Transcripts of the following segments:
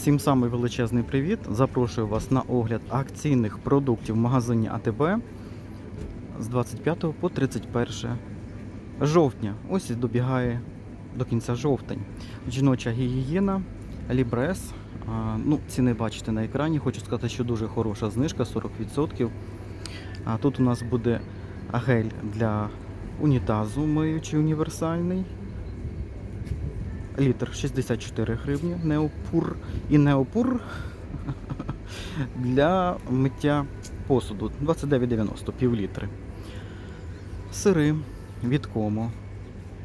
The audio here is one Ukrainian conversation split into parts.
Всім самий величезний привіт. Запрошую вас на огляд акційних продуктів в магазині АТБ з 25 по 31 жовтня. Ось і добігає до кінця жовтень. Жіноча гігієна, лібрес. Ну, ціни бачите на екрані. Хочу сказати, що дуже хороша знижка 40%. А тут у нас буде гель для унітазу миючий універсальний. Літр 64 гривні, неопур і неопур для миття посуду 29,90 пів літри. Сири від кому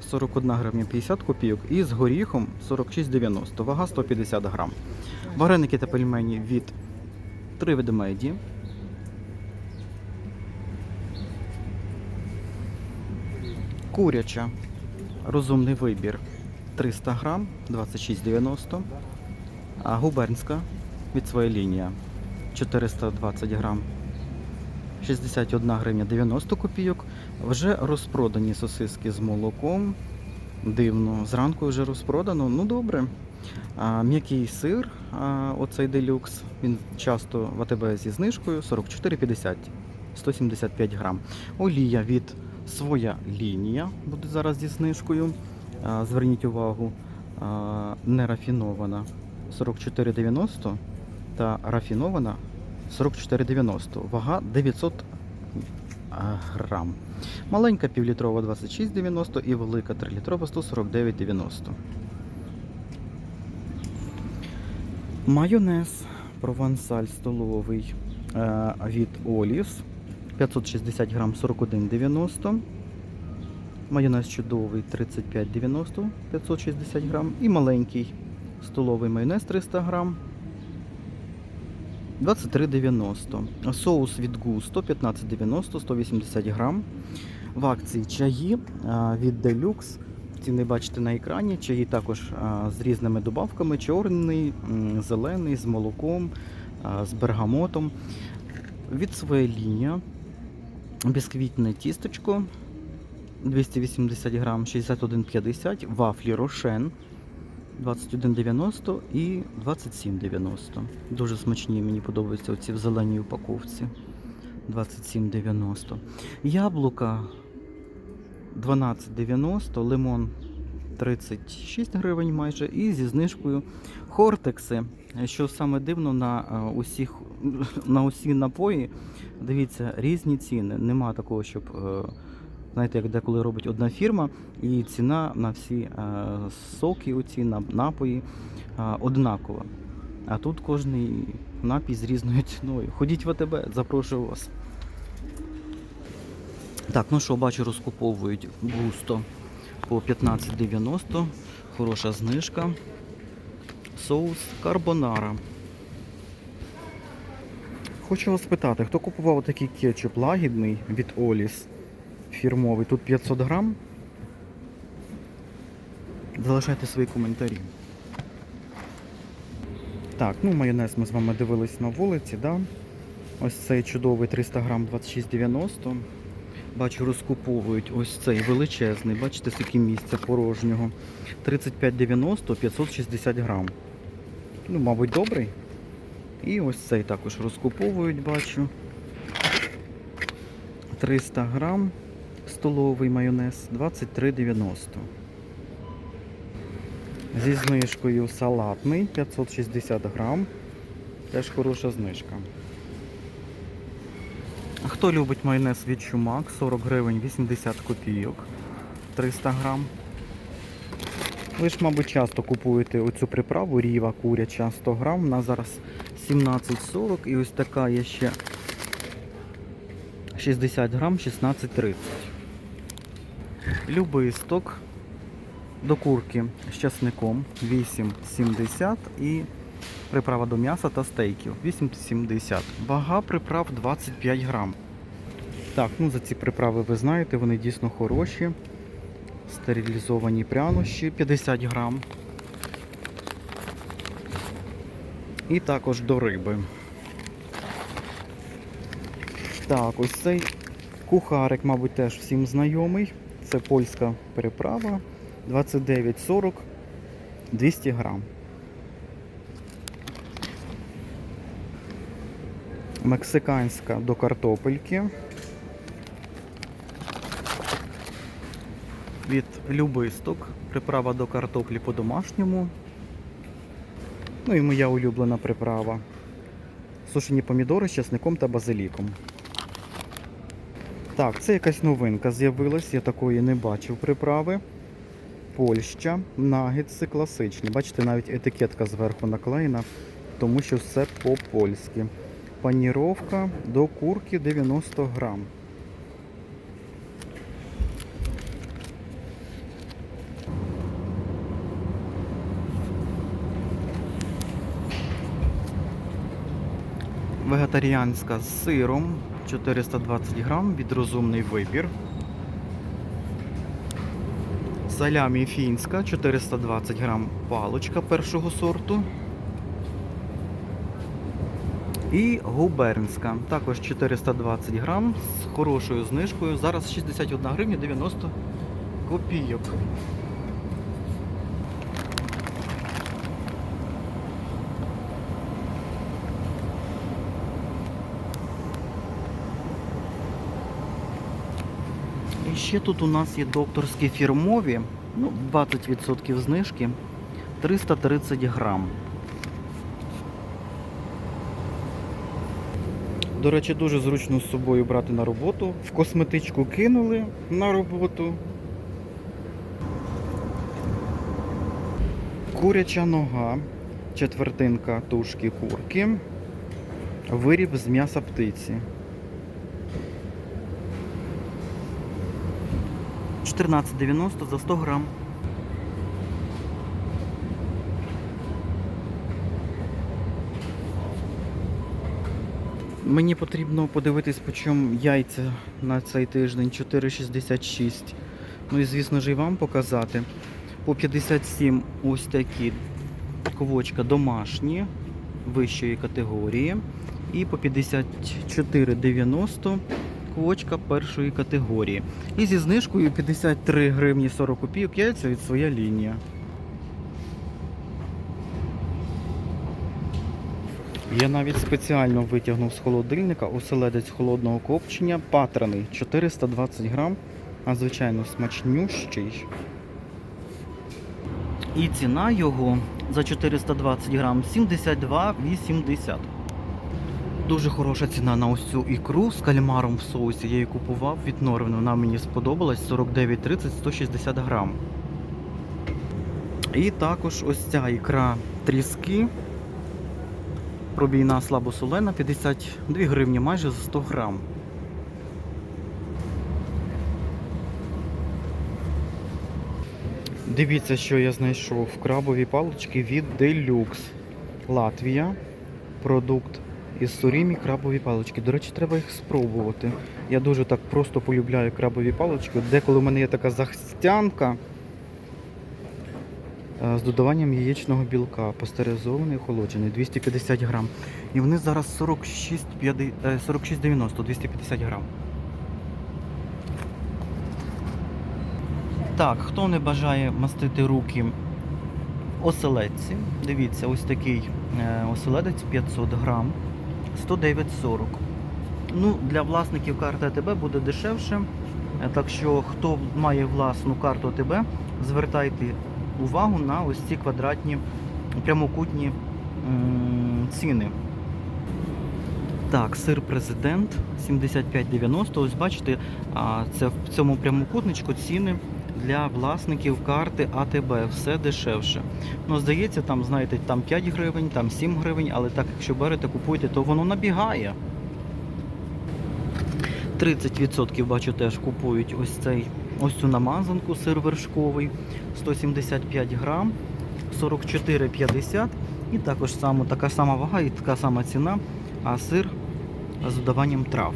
41 гривня 50 копійок і з горіхом 46,90, вага 150 грам. Вареники та пельмені від 3 ведмеді. Куряча. Розумний вибір 300 грам 26,90. А губернська від своєї лінія 420 грам 61 гривня 90 копійок. Вже розпродані сосиски з молоком. Дивно, зранку вже розпродано. Ну добре. М'який сир, а, оцей делюкс, він часто в АТБ зі знижкою 44,50, 175 грам. Олія від своя лінія буде зараз зі знижкою. Зверніть увагу, а, не рафінована 44,90 та рафінована 44,90. Вага 900 грам. Маленька півлітрова 26,90 і велика 3-літрова 149,90. Майонез провансаль столовий е, від Оліс 560 грам 41,90. Майонез чудовий 35,90 560 грам. І маленький столовий майонез 300 грам 23,90. Соус від Густо 15,90 180 грам. В акції чаї а, від Deluxe. Ціни бачите на екрані. Чаї також з різними добавками: чорний, зелений, з молоком, з бергамотом. Від своєї лінія. Бісквітне тістечко 280 грам 61,50, вафлі Рошен 21,90 і 27,90. Дуже смачні, мені подобаються оці в зеленій упаковці. 27,90. Яблука 12,90, лимон 36 гривень майже, і зі знижкою хортекси. Що саме дивно на е, усіх на усі напої, дивіться, різні ціни. Нема такого, щоб. Знаєте, як деколи робить одна фірма, і ціна на всі е, соки, оці, на напої е, однакова. А тут кожний напій з різною ціною. Ходіть в АТБ, запрошую вас. Так, ну що, бачу, розкуповують густо по 15,90. Хороша знижка. Соус карбонара. Хочу вас спитати, хто купував такий кетчуп лагідний від Оліс? Фірмовий. Тут 500 грам. Залишайте свої коментарі. Так, ну майонез ми з вами дивились на вулиці, да? Ось цей чудовий 300 грам 26,90. Бачу, розкуповують ось цей величезний, бачите, скільки місця порожнього. 35,90, 560 грам. Ну, мабуть, добрий. І ось цей також розкуповують, бачу. 300 грам столовий майонез 23,90. Зі знижкою салатний 560 грам. Теж хороша знижка. Хто любить майонез від чумак 40 гривень 80 копійок 300 грам. Ви ж, мабуть, часто купуєте оцю приправу ріва куряча 100 грам. Вона зараз 17,40 і ось така є ще 60 грам 16,30. Любий сток до курки з часником 8,70 і приправа до м'яса та стейків 8,70. Вага приправ 25 грам. Так, ну за ці приправи ви знаєте, вони дійсно хороші. Стерилізовані прянощі 50 грам. І також до риби. Так, ось цей кухарик, мабуть, теж всім знайомий. Це польська приправа 29,40 200 грам. Мексиканська до картопельки. Від любисток. Приправа до картоплі по-домашньому. Ну і моя улюблена приправа. Сушені помідори з чесником та базиліком. Так, це якась новинка з'явилась, я такої не бачив приправи. Польща, нагетси класичні. Бачите, навіть етикетка зверху наклеєна, тому що все по-польськи. Паніровка до курки 90 грам. Вегетаріанська з сиром 420 грам від розумний вибір. Салямі фінська 420 грам палочка першого сорту. І губернська, також 420 грам з хорошою знижкою. Зараз 61 гривня 90 копійок. Ще тут у нас є докторські фірмові, ну, 20% знижки, 330 грам. До речі, дуже зручно з собою брати на роботу. В косметичку кинули на роботу. Куряча нога, четвертинка тушки курки, виріб з м'яса птиці. 14,90 за 100 грам. Мені потрібно подивитись, по чому яйця на цей тиждень 4,66. Ну і звісно ж і вам показати. По 57 ось такі ковочка домашні вищої категорії. І по 54,90 ковочка першої категорії. І зі знижкою 53 гривні 40 копійок яйця від своя лінія. Я навіть спеціально витягнув з холодильника оселедець холодного копчення патраний 420 грам, а звичайно смачнющий. І ціна його за 420 грам 72,80. Дуже хороша ціна на ось цю ікру з кальмаром в соусі. Я її купував від Норвен. Вона мені сподобалась 49,30 160 грам. І також ось ця ікра тріски. Пробійна слабосолена 52 гривні майже за 100 грам. Дивіться, що я знайшов. Крабові палички від Deluxe. Латвія. Продукт із сурімі крабові палички. До речі, треба їх спробувати. Я дуже так просто полюбляю крабові палички. Деколи в мене є така захстянка е, з додаванням яєчного білка, пастеризований, охолоджений, 250 грам. І вони зараз 46,50, е, 46,90, 250 грам. Так, хто не бажає мастити руки оселедці, дивіться, ось такий е, оселедець 500 грам, 109,40. Ну, для власників карти АТБ буде дешевше. Е, Так що, хто має власну карту АТБ, звертайте увагу на ось ці квадратні прямокутні ціни. Так, сир президент 75,90. Ось бачите, це в цьому прямокутничку ціни для власників карти АТБ. Все дешевше. Ну, здається, там, знаєте, там 5 гривень, там 7 гривень, але так, якщо берете, купуєте, то воно набігає. 30% бачу теж купують ось цей ось цю намазанку, сир вершковий 175 грам, 44,50 і також само, така сама вага і така сама ціна, а сир з додаванням трав.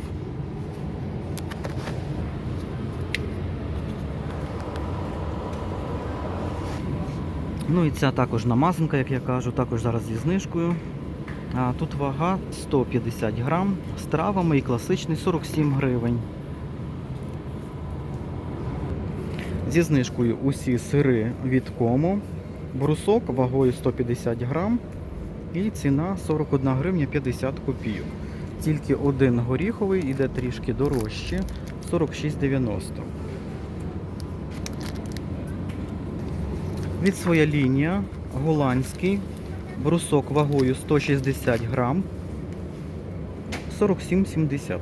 Ну і ця також намазанка, як я кажу, також зараз зі знижкою. А тут вага 150 грам з травами і класичний 47 гривень. Зі знижкою усі сири від кому. Брусок вагою 150 грам і ціна 41 гривня 50 копійок. тільки один горіховий, іде трішки дорожче 46,90. Від своя лінія голландський брусок вагою 160 грам 47,70.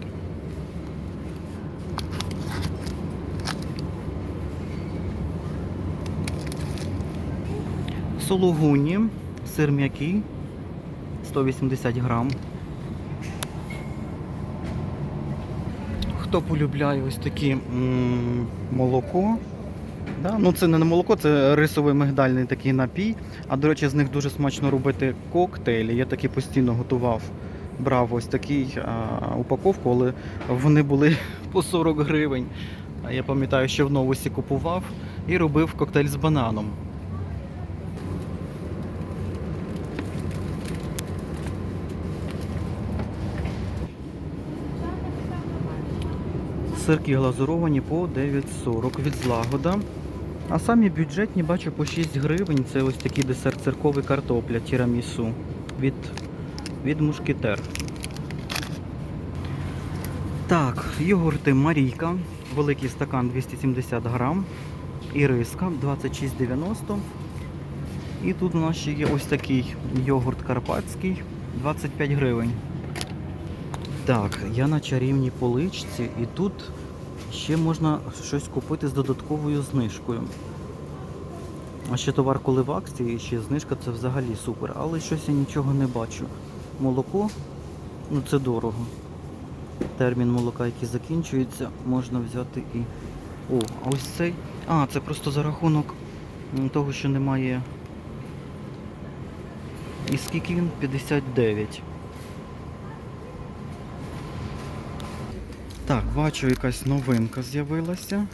Сологуні, сир м'який 180 грам. Хто полюбляє ось такі молоко. Да? Ну, це не молоко, це рисовий мигдальний такий напій. А до речі, з них дуже смачно робити коктейлі. Я таки постійно готував, брав ось такий а, упаковку, але вони були по 40 гривень. Я пам'ятаю, що в новосі купував і робив коктейль з бананом. Сирки глазуровані по 9,40 від злагода. А самі бюджетні бачу по 6 гривень. Це ось такий десерт цирковий картопля тірамісу від, від мушкетер. Так, йогурти Марійка. Великий стакан 270 грам. Іриска 26,90. І тут у нас ще є ось такий йогурт карпатський 25 гривень. Так, я на чарівній поличці і тут ще можна щось купити з додатковою знижкою. А ще товар, коли в акції, ще знижка це взагалі супер. Але щось я нічого не бачу. Молоко, ну це дорого. Термін молока, який закінчується, можна взяти і. О, а ось цей. А, це просто за рахунок того, що немає. І скільки він? 59. Так, бачу, якась новинка з'явилася.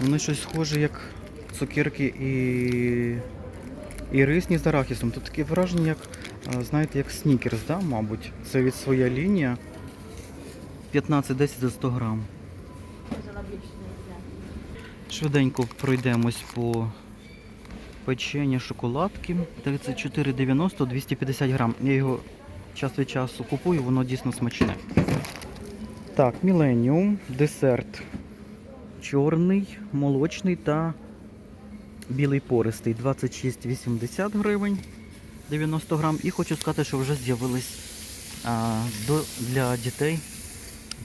Вони щось схоже, як цукерки і. І рисні з арахісом. Тут таке враження, як, знаєте, як снікерс, да, мабуть. Це від своя лінія. 15-10 за 100 грам. Швиденько пройдемось по печення шоколадки. 34,90 250 грам. Я його час від часу купую, воно дійсно смачне. Так, Міленіум, десерт чорний, молочний та білий пористий 26,80 гривень 90 грам. І хочу сказати, що вже з'явились для дітей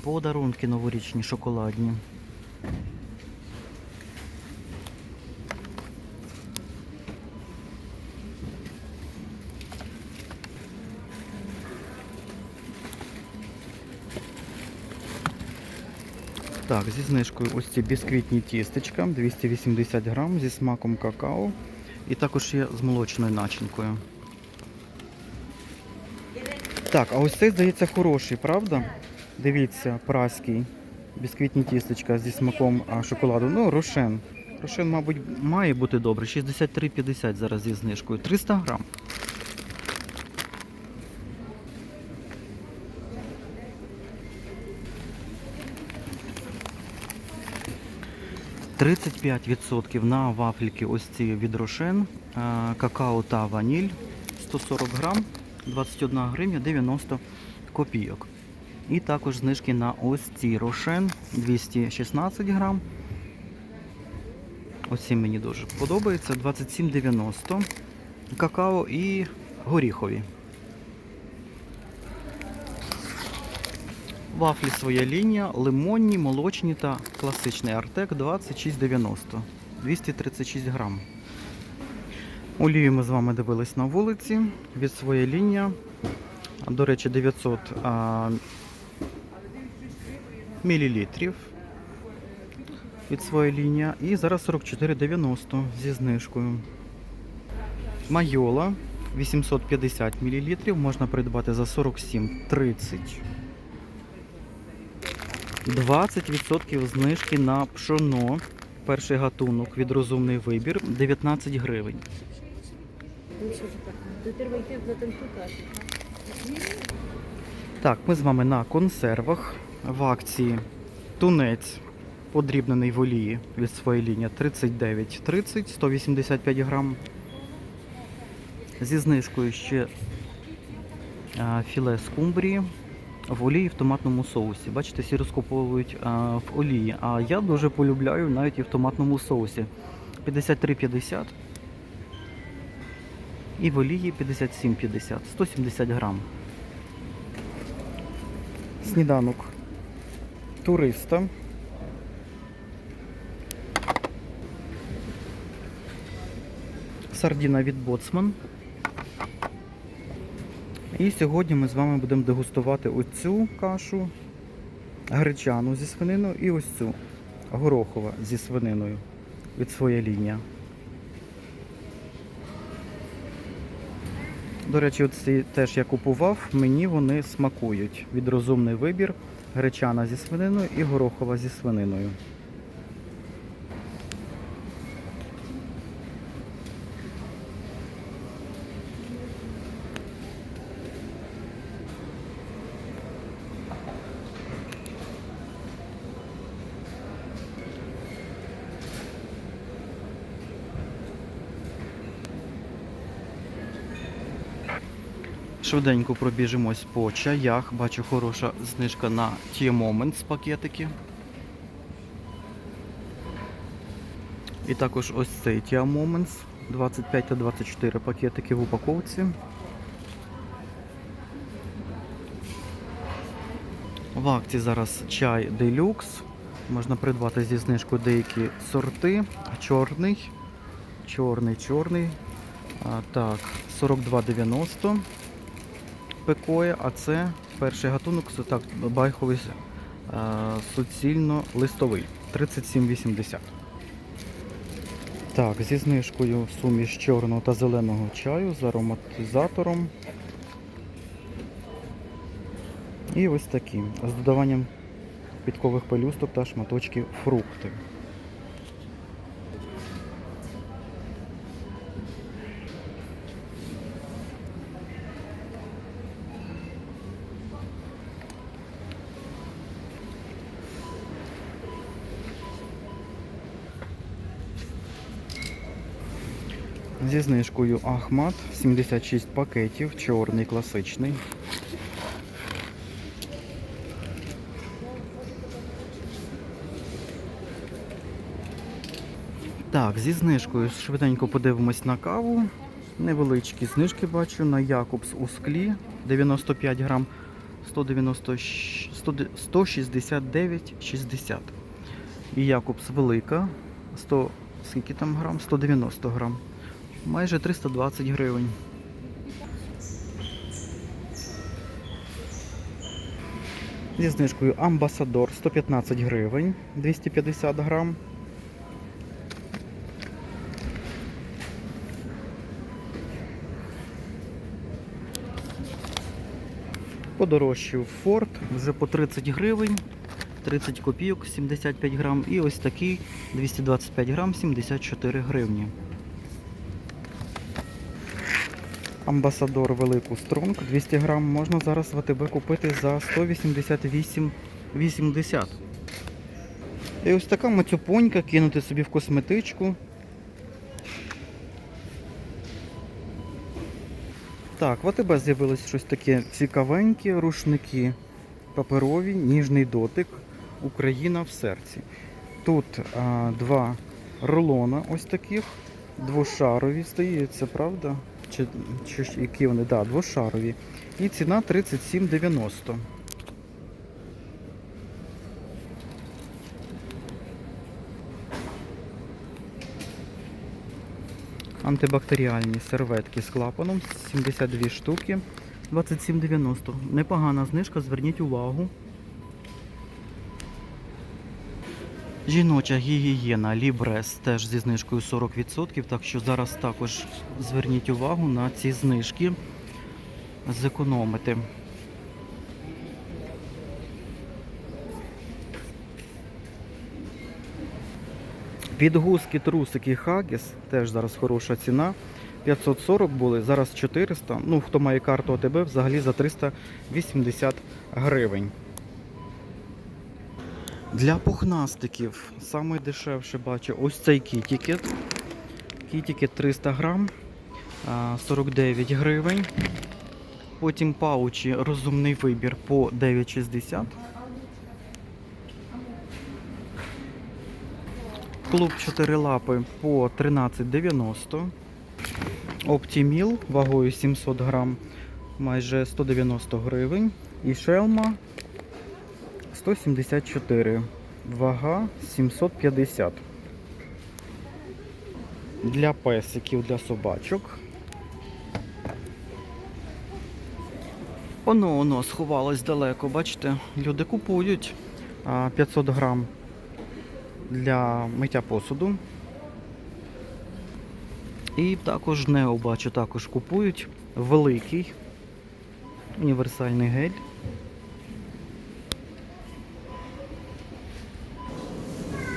подарунки новорічні шоколадні. Так, зі знижкою ось ці бісквітні тістечка 280 грам зі смаком какао. І також є з молочною начинкою. Так, а ось цей, здається, хороший, правда? Дивіться, праський. Бісквітні тістечка зі смаком шоколаду. Ну, рошен. Рошен, мабуть, має бути добре. 63,50 зараз зі знижкою. 300 грам. 35% на вафельки ось ці від Рошен, е, какао та ваніль 140 грам, 21 гривня 90 копійок. І також знижки на ось ці Рошен 216 грам. Ось ці мені дуже подобається. 27,90 какао і горіхові. Вафлі своя лінія, лимонні, молочні та класичний Артек 26,90. 236 грам. Олію ми з вами дивились на вулиці. Від своя лінія. До речі, 900 а, мілілітрів. Від своя лінія. І зараз 44,90 зі знижкою. Майола 850 мл можна придбати за 47,30. 20% знижки на пшоно. Перший гатунок від розумний вибір 19 гривень. Так, ми з вами на консервах. В акції тунець подрібнений в олії від своєї лінії 39,30, 185 грам. Зі знижкою ще філе скумбрії в олії в томатному соусі. Бачите, всі розкуповують а, в олії. А я дуже полюбляю навіть і в томатному соусі. 53,50 і в олії 57,50, 170 грам. Сніданок туриста. Сардіна від Боцман. І сьогодні ми з вами будемо дегустувати оцю кашу гречану зі свининою і ось цю горохова зі свининою від своєї лінія. До речі, оці теж я купував, мені вони смакують. Від розумний вибір гречана зі свининою і горохова зі свининою. Швиденько пробіжимось по чаях. Бачу хороша знижка на ті Moments пакетики. І також ось цей Tia Moments 25 та 24 пакетики в упаковці. В акції зараз чай Deluxe. Можна придбати зі знижкою деякі сорти. Чорний, чорний, чорний. А, так, 42,90 пекоє, а це перший гатунок так, байховий е, суцільно-листовий 37,80. Так, зі знижкою суміш чорного та зеленого чаю з ароматизатором. І ось такі. З додаванням підкових пелюсток та шматочків фрукти. Зі знижкою Ахмат 76 пакетів, чорний класичний. Так, зі знижкою швиденько подивимось на каву. Невеличкі знижки бачу на Якобс у склі 95 грам 169,60. І Якобс велика 100, скільки там грам? 190 грам. Майже 320 гривень. Зі знижкою Амбасадор 115 гривень 250 грам. Подорожчав Форд вже по 30 гривень, 30 копійок 75 грам. І ось такий 225 грам 74 гривні. Амбасадор велику Стронг 200 грам можна зараз в АТБ купити за 188,80. І ось така мацюпонька кинути собі в косметичку. Так, в АТБ з'явилось щось таке цікавеньке, рушники паперові, ніжний дотик, Україна в серці. Тут а, два рулона ось таких, двошарові, здається, правда? Чи, чи які вони? Да, двошарові. І ціна 37,90. Антибактеріальні серветки з клапаном 72 штуки 27,90. Непогана знижка, зверніть увагу. Жіноча гігієна Лібрес теж зі знижкою 40%, так що зараз також зверніть увагу на ці знижки. Зекономити. Підгузки, трусики Хагіс, теж зараз хороша ціна. 540 були, зараз 400. Ну, хто має карту АТБ, взагалі за 380 гривень. Для пухнастиків саме дешевше бачу ось цей кітікет. Кітікет 300 грам, 49 гривень. Потім паучі розумний вибір по 9,60. Клуб 4 лапи по 13,90. Оптіміл вагою 700 грам, майже 190 гривень. І шелма 174. Вага 750. Для песиків, для собачок. Оно, оно сховалось далеко, бачите, люди купують 500 грам для миття посуду. І також Нео бачу, також купують великий універсальний гель.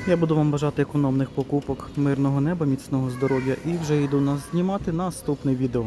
Я буду вам бажати економних покупок, мирного неба, міцного здоров'я і вже йду нас знімати наступне відео.